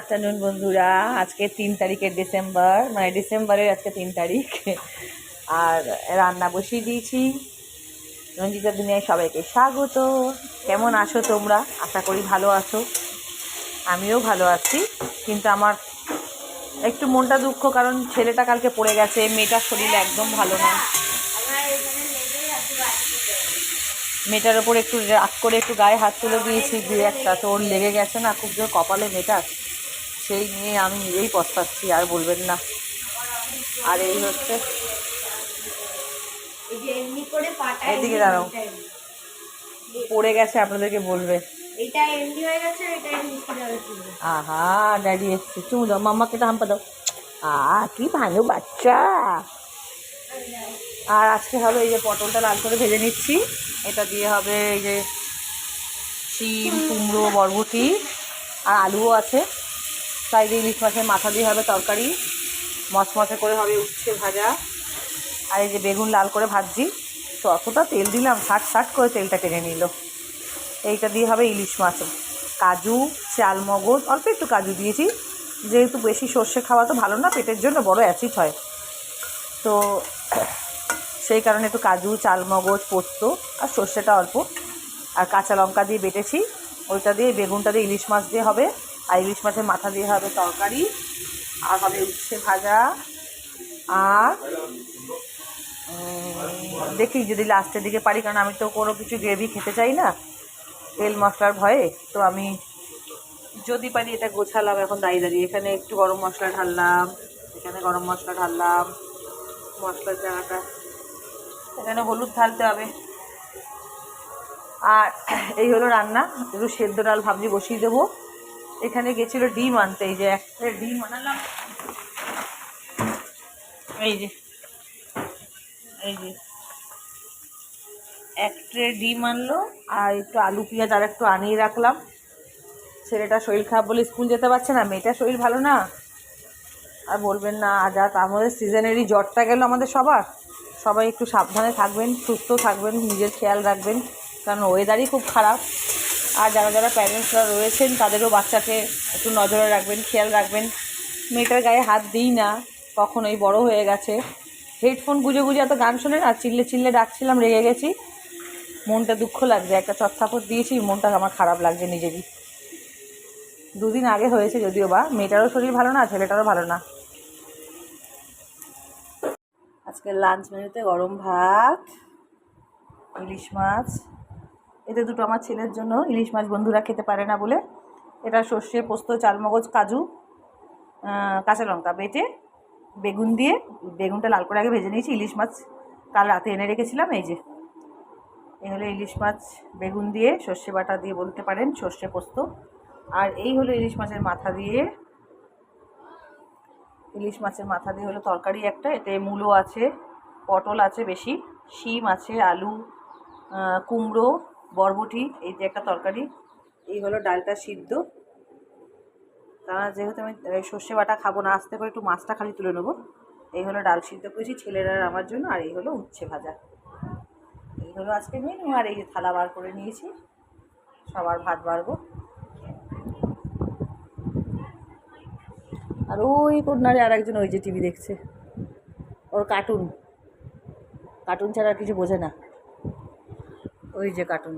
Afternoon বন্ধুরা। আজকে তিন তারিখের ডিসেম্বর মানে ডিসেম্বরের আজকে তিন তারিখ। আর রান্না বসিয়ে দিয়েছি। রঞ্জিতা দুনিয়ায় সবাইকে স্বাগত। কেমন আছো তোমরা? আশা করি ভালো আছো। আমিও ভালো আছি। কিন্তু আমার একটু মনটা দুঃখ, কারণ ছেলেটা কালকে পড়ে গেছে। মেয়েটার শরীর একদম ভালো না। মেয়েটার ওপর একটু রাগ করে একটু গায়ে হাত তুলে দিয়েছি, দু একটা। তো ওর লেগে গেছে না, খুব জোর কপালে মেয়েটার। সেই নিয়ে আমি নিজেই পস্তাচ্ছি, আর বলবেন না। আর এই হচ্ছে এদিকে দাঁড়াও। পড়ে গেছে আপনাদেরকে বলবে। আহা ড্যাডি এসছে। চুমু দাও, মাম্মাকে একটা হাম্পা দাও। আ, কি ভালো বাচ্চা। আর আজকে হবে এই যে পটলটা লাল করে ভেজে নিচ্ছি। এটা দিয়ে হবে এই যে শিম, কুমড়ো, বরবটি, আর আলুও আছে। সাইডে ইলিশ মাছের মাথা দিয়ে হবে তরকারি মচমচে করে হবে উচ্ছে ভাজা, আর এই যে বেগুন লাল করে ভাজছি, তো অতটা তেল দিলাম ষাট ষাট করে তেলটা টেনে নিল। এইটা দিয়ে হবে ইলিশ মাছ কাজু, চাল, মগজ, অল্প একটু কাজু দিয়েছি, যেহেতু বেশি সর্ষে খাওয়া তো ভালো না, পেটের জন্য বড় অ্যাসিড হয়। তো সেই কারণে একটু কাজু, চাল, মগজ, পোস্ত আর সর্ষেটা অল্প। আর কাঁচা লঙ্কা দিয়ে বেটেছি, ওইটা দিয়ে বেগুনটা দিয়ে ইলিশ মাছ দিয়ে হবে। আর ইলিশ মাছের মাথা দিয়ে হবে তরকারি, আর হবে উচ্ছে ভাজা, আর দেখি যদি লাস্টের দিকে পারি, কারণ আমি তো কোনো কিছু গ্রেভি খেতে চাই না, তেল মশলার ভয়ে, তো আমি যদি পারি এটা গোছালাম এখন দাঁড়িয়ে দাঁড়িয়ে। এখানে একটু গরম মশলা ঢাললাম, এখানে গরম মশলা ঢাললাম, মশলার জায়গাটা এখানে হলুদ ঢালতে হবে। আর এই হলো রান্না, একটু সেদ্ধ ডাল ভাবছি বসিয়ে দেবো। এখানে গেছিল ডিম আনতে, এই যে একটা ডিম আনালাম। এই যে এই যে। এক ট্রে ডিম আনলো, আর একটু আলু, পেঁয়াজ আর একটু আনিয়ে রাখলাম। ছেলেটা শরীর খারাপ বলে স্কুল যেতে পারছে না মেয়েটার শরীর ভালো না। আর বলবেন না যা তার মধ্যে সিজনেরই জ্বরটা গেল আমাদের সবার। সবাই একটু সাবধানে থাকবেন, সুস্থ থাকবেন, নিজের খেয়াল রাখবেন, কারণ ওয়েদারই খুব খারাপ। আর যারা যারা প্যারেন্টসরা রয়েছেন, তাদেরও বাচ্চাকে একটু নজরে রাখবেন, খেয়াল রাখবেন। মেয়েটার গায়ে হাত দিই না, কখনোই বড় হয়ে গেছে। হেডফোন গুজে গুজে এত গান শোনে না, চিল্লে চিল্লে ডাকছিলাম, রেগে গেছি। মনটা দুঃখ লাগছে, একটা চটথাপট দিয়েছি, মনটা আমার খারাপ লাগছে নিজেরই। দুদিন আগে হয়েছে যদিও বা, মেয়েটারও শরীর ভালো না, ছেলেটারও ভালো না। আজকে লাঞ্চ মেনুতে গরম ভাত, ইলিশ মাছ এতে দুটো আমার ছেলের জন্য ইলিশ মাছ বন্ধুরা খেতে পারে না বলে। এটা সর্ষে, পোস্ত, চালমগজ, কাজু কাঁচা লঙ্কা বেটে বেগুন দিয়ে, বেগুনটা লাল করে আগে ভেজে নিয়েছি। ইলিশ মাছ কাল রাতে এনে রেখেছিলাম, এই যে। এই হলো ইলিশ মাছ, বেগুন দিয়ে সর্ষে বাটা দিয়ে বলতে পারেন, সর্ষে, পোস্ত। আর এই হলো ইলিশ মাছের মাথা দিয়ে। ইলিশ মাছের মাথা দিয়ে হলো তরকারি একটা, এতে মূলো আছে, পটল আছে বেশি, শিম আছে, আলু কুমড়ো বরবটি, এই যে একটা তরকারি, এই হলো ডালটা সিদ্ধ। কারণ যেহেতু আমি সর্ষে বাটা খাব না, আস্তে করে একটু মাছটা খালি তুলে নেব। এই হলো ডাল সিদ্ধ করেছি ছেলেরা আমার জন্য, আর এই হলো উচ্ছে ভাজা। এই হলো আজকে মেনু আর এই থালা বার করে নিয়েছি। সবার ভাত বাড়বো। আর ওই কন্যারে আর একজন ওই যে টিভি দেখছে। ওর কার্টুন কার্টুন ছাড়া আর কিছু বোঝে না। ওই যে কার্টুন